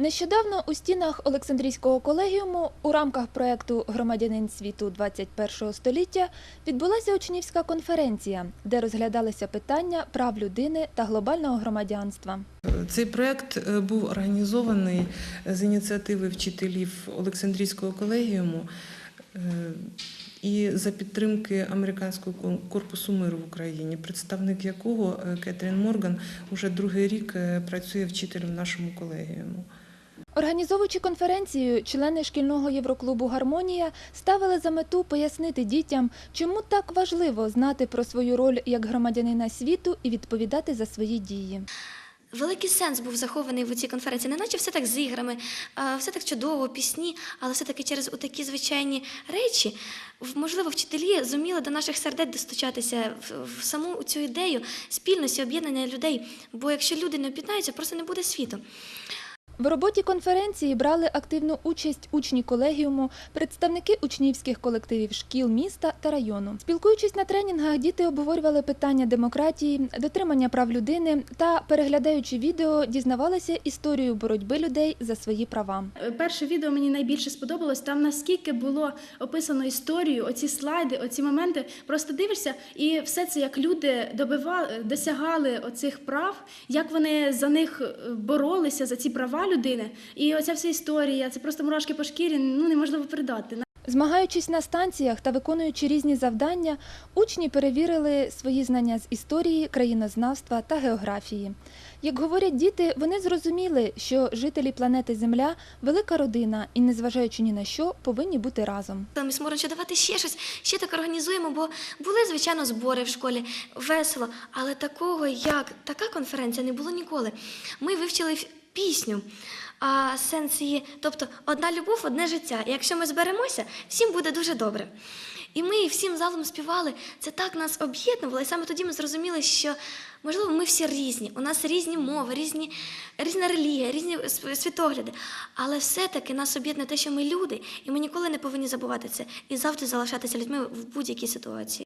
Нещодавно у стінах Олександрійського колегіуму у рамках проекту Громадянин світу 21 століття відбулася учнівська конференція, де розглядалися питання прав людини та глобального громадянства. Цей проект е, був організований з ініціативи вчителів Олександрійського колегіуму е, і за підтримки Американського корпусу миру в Україні, представник якого е, Кетрін Морган уже другий рік працює вчителем в нашому колегіуму. Організовуючи конференцію, члени шкільного євроклубу Гармонія ставили за мету пояснити дітям, чому так важливо знати про свою роль як громадянина світу і відповідати за свої дії. Великий сенс був захований в цій конференції. Не наче все так з іграми, все так чудово, пісні, але все-таки через такі звичайні речі, можливо, вчителі зуміли до наших сердець достучатися в саму цю ідею спільності, об'єднання людей. Бо якщо люди не об'єднаються, просто не буде світу. В роботі конференції брали активну участь учні колегіуму, представники учнівських колективів шкіл міста та району. Спілкуючись на тренінгах, діти обговорювали питання демократії, дотримання прав людини та, переглядаючи відео, дізнавалися історію боротьби людей за свої права. Е, Перше відео мені найбільше сподобалось. Там наскільки було описано історію, оці слайди, оці моменти. Просто дивишся, і все це як люди добивали, досягали оцих прав, як вони за них е, боролися за ці права людини. І оця вся історія, це просто мурашки по шкірі, ну неможливо передати. Змагаючись на станціях та виконуючи різні завдання, учні перевірили свої знання з історії, країнознавства та географії. Як говорять діти, вони зрозуміли, що жителі планети Земля велика родина і, незважаючи ні на що, повинні бути разом. Міс Морон, давати ще щось, ще так організуємо, бо були, звичайно, збори в школі, весело, але такого, як така конференція, не було ніколи. Ми вивчили пісню. А сенс її, тобто одна любов, одне життя. І якщо ми зберемося, всім буде дуже добре. І ми всім залом співали. Це так нас об'єднувало, і саме тоді ми зрозуміли, що можливо ми всі різні. У нас різні мови, різні, різна релігія, різні світогляди. Але все-таки нас об'єднує те, що ми люди, і ми ніколи не повинні забувати це і завжди залишатися людьми в будь-якій ситуації.